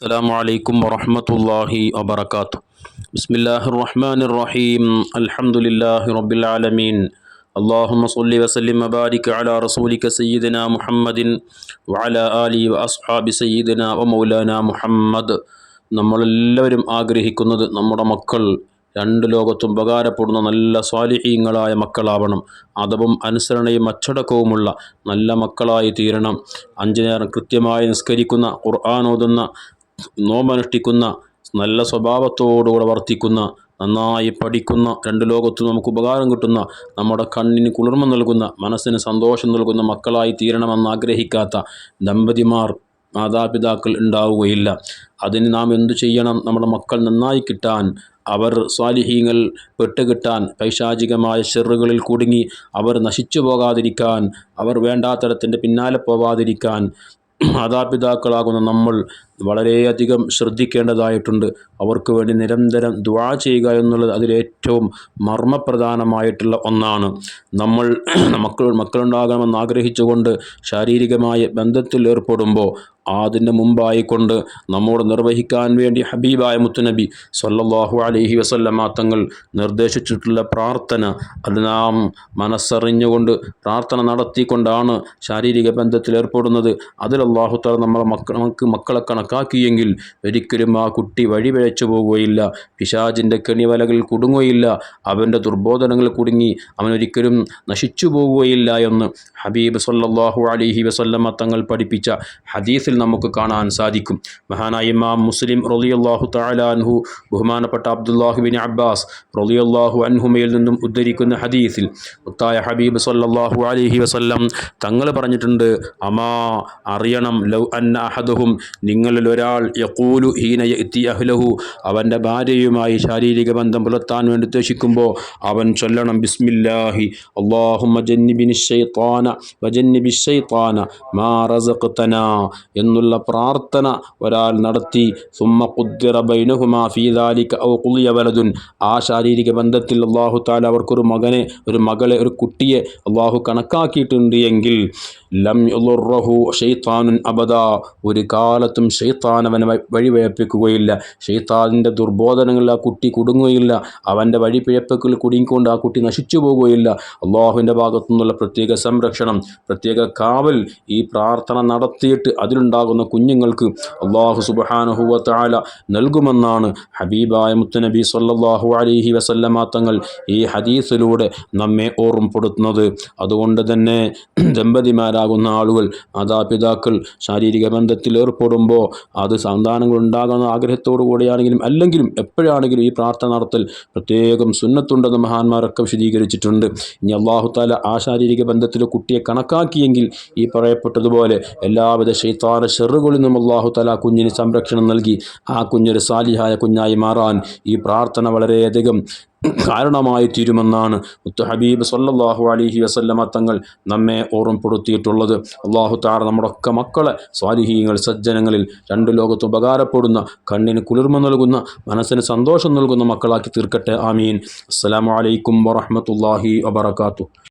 السلام عليكم ورحمة الله وبركاته بسم الله الرحمن الرحيم الحمد لله رب العالمين اللهم صل وسلم وبارك على رسولك سيدنا محمد وعلى آله وأصحاب سيدنا ومولانا محمد നമ്മളെല്ലാവരും ആഗ്രഹിക്കുന്നത് നമ്മുടെ മക്കൾ രണ്ട് ലോകത്തും ഉപകാരപ്പെടുന്ന നല്ല സ്വാലിഹീങ്ങളായ മക്കളാവണം അതവും അനുസരണയും അച്ചടക്കവുമുള്ള നല്ല മക്കളായി തീരണം അഞ്ചു നേരം കൃത്യമായി നിസ്കരിക്കുന്ന ഖുർആൻ ഓതുന്ന നോമ്പനുഷ്ഠിക്കുന്ന നല്ല സ്വഭാവത്തോടുകൂടെ വർത്തിക്കുന്ന നന്നായി പഠിക്കുന്ന രണ്ട് ലോകത്തും നമുക്ക് ഉപകാരം കിട്ടുന്ന നമ്മുടെ കണ്ണിന് കുളിർമ നൽകുന്ന മനസ്സിന് സന്തോഷം നൽകുന്ന മക്കളായി തീരണമെന്ന് ആഗ്രഹിക്കാത്ത ദമ്പതിമാർ മാതാപിതാക്കൾ ഉണ്ടാവുകയില്ല. അതിന് നാം എന്തു ചെയ്യണം? നമ്മുടെ മക്കൾ നന്നായി കിട്ടാൻ അവർ സ്വാലിഹീങ്ങൾ പെട്ടുകിട്ടാൻ പൈശാചികമായ ഷെറുകളിൽ കുടുങ്ങി അവർ നശിച്ചു പോകാതിരിക്കാൻ അവർ വേണ്ടാത്തരത്തിന്റെ പിന്നാലെ പോവാതിരിക്കാൻ മാതാപിതാക്കളാകുന്ന നമ്മൾ വളരെയധികം ശ്രദ്ധിക്കേണ്ടതായിട്ടുണ്ട്. അവർക്ക് വേണ്ടി നിരന്തരം ദ്വാ ചെയ്യുക എന്നുള്ളത് അതിലേറ്റവും മർമ്മപ്രധാനമായിട്ടുള്ള ഒന്നാണ്. നമ്മൾ മക്കൾ മക്കളുണ്ടാകണമെന്ന് ആഗ്രഹിച്ചുകൊണ്ട് ശാരീരികമായ ബന്ധത്തിൽ ഏർപ്പെടുമ്പോൾ അതിന്റെ മുമ്പായിക്കൊണ്ട് നമ്മോട് നിർവഹിക്കാൻ വേണ്ടി ഹബീബായ മുത്തുനബി സല്ലാഹു അലഹി വസല്ലമ തങ്ങൾ നിർദ്ദേശിച്ചിട്ടുള്ള പ്രാർത്ഥന അത് നാം മനസ്സറിഞ്ഞുകൊണ്ട് പ്രാർത്ഥന നടത്തിക്കൊണ്ടാണ് ശാരീരിക ബന്ധത്തിൽ ഏർപ്പെടുന്നത്. അതിൽ താല നമ്മളെ മക്ക നമുക്ക് മക്കളെ കണക്കാക്കിയെങ്കിൽ ഒരിക്കലും ആ കുട്ടി വഴിപിഴച്ചു പോകുകയില്ല പിശാജിന്റെ കെണിവലകൾ കുടുങ്ങുകയില്ല. അവന്റെ ദുർബോധനങ്ങൾ കുടുങ്ങി അവനൊരിക്കലും നശിച്ചു പോകുകയില്ല എന്ന് ഹബീബ് സല്ലാഹു അലൈഹി വസല്ലമ തങ്ങൾ പഠിപ്പിച്ച ഹദീസിൽ നമുക്ക് കാണാൻ സാധിക്കും. മഹാനായ ഇമാം മുസ്ലിം റളിയല്ലാഹു തആല അൻഹു ബഹുമാനപ്പെട്ട അബ്ദുല്ലാഹുബിൻ അബ്ബാസ് റളിയല്ലാഹു അൻഹുമയിൽ നിന്നും ഉദ്ധരിക്കുന്ന ഹദീസിൽ മുത്തായ ഹബീബ് സല്ലാഹു അലഹി വസല്ലം തങ്ങൾ പറഞ്ഞിട്ടുണ്ട് അമാ അറിയണം ലൗ അന്ന അഹദഹും നിങ്ങളിൽ ഒരാൾ യക്കൂലു ഹീന എത്തി അഹ്ലഹു അവന്റെ ഭാര്യയുമായി ശാരീരിക ബന്ധം പുലർത്താൻ വേണ്ടി ഉദ്ദേശിക്കുമ്പോൾ അവൻ ചൊല്ലണം ബിസ്മില്ലാഹി അല്ലാഹുമ്മ മജന്നിബിൻ ഷെയ്ത്താന വജന്നിബി ഷെയ്ത്താന മാ റസഖ്തനാ എന്നുള്ള പ്രാർത്ഥന ഒരാൾ നടത്തി. സുമ്മ ബൈനഹുമാ ഔ ആ ശാരീരിക ബന്ധത്തിൽ അള്ളാഹു താല അവർക്കൊരു മകനെ ഒരു മകളെ ഒരു കുട്ടിയെ അള്ളാഹു കണക്കാക്കിയിട്ടുണ്ട് എങ്കിൽ ലം അബദ. ഒരു കാലത്തും ഷെയ്ത്താൻ അവനെ വഴിപിഴപ്പിക്കുകയില്ല. ഷെയ്ത്താനിന്റെ ദുർബോധനങ്ങളിൽ ആ കുട്ടി കുടുങ്ങുകയില്ല. അവന്റെ വഴിപിഴപ്പുകൾ കുടുങ്ങിക്കൊണ്ട് ആ കുട്ടി നശിച്ചു പോകുകയില്ല. അള്ളാഹുവിന്റെ ഭാഗത്തു നിന്നുള്ള പ്രത്യേക സംരക്ഷണം പ്രത്യേക കാവൽ ഈ പ്രാർത്ഥന നടത്തിയിട്ട് അതിലുണ്ടാകുന്ന കുഞ്ഞുങ്ങൾക്ക് അള്ളാഹു സുബഹാനഹുവ താല നൽകുമെന്നാണ് ഹബീബായ മുത്തനബി സല്ലാഹു അലൈഹി വസല്ലമ തങ്ങൾ ഈ ഹദീസിലൂടെ നമ്മെ ഓർമ്മപ്പെടുത്തുന്നത്. അതുകൊണ്ട് തന്നെ ദമ്പതിമാരാകുന്ന ആളുകൾ മാതാപിതാക്കൾ ശാരീരിക ബന്ധത്തിൽ ഏർപ്പെടുമ്പോൾ അത് സന്താനങ്ങൾ ഉണ്ടാകുന്ന ആഗ്രഹത്തോടു കൂടിയാണെങ്കിലും അല്ലെങ്കിലും എപ്പോഴാണെങ്കിലും ഈ പ്രാർത്ഥന നടത്തൽ പ്രത്യേകം സുന്നത്തുണ്ടെന്ന് മഹാന്മാരൊക്കെ വിശദീകരിച്ചിട്ടുണ്ട്. ഇനി അള്ളാഹു താല ആ ശാരീരിക ബന്ധത്തിൽ കുട്ടിയെ കണക്കാക്കിയെങ്കിൽ ഈ പറയപ്പെട്ടതുപോലെ എല്ലാവിധ ശൈത്താന ഷെറുകളിൽ നിന്നും അള്ളാഹു തല കുഞ്ഞിന് സംരക്ഷണം നൽകി. ആ കുഞ്ഞൊരു സാലിഹായ കുഞ്ഞായി മാറാൻ ഈ പ്രാർത്ഥന വളരെയധികം കാരണമായി തീരുമെന്നാണ് മുത്തു ഹബീബ് സല്ലാഹു അലൈഹി വസല്ലമ തങ്ങൾ നമ്മെ ഓർമ്മപ്പെടുത്തിയിട്ടുള്ളത്. അള്ളാഹു താറ നമ്മുടെ ഒക്കെ മക്കളെ സ്വാലിഹീങ്ങൾ സജ്ജനങ്ങളിൽ രണ്ടു ലോകത്ത് ഉപകാരപ്പെടുന്ന കണ്ണിന് കുളിർമ നൽകുന്ന മനസ്സിന് സന്തോഷം നൽകുന്ന മക്കളാക്കി തീർക്കട്ടെ. ആമീൻ. അസ്സലാമു അലൈക്കും വറഹ്മത്തുള്ളാഹി വബറകാതുഹു.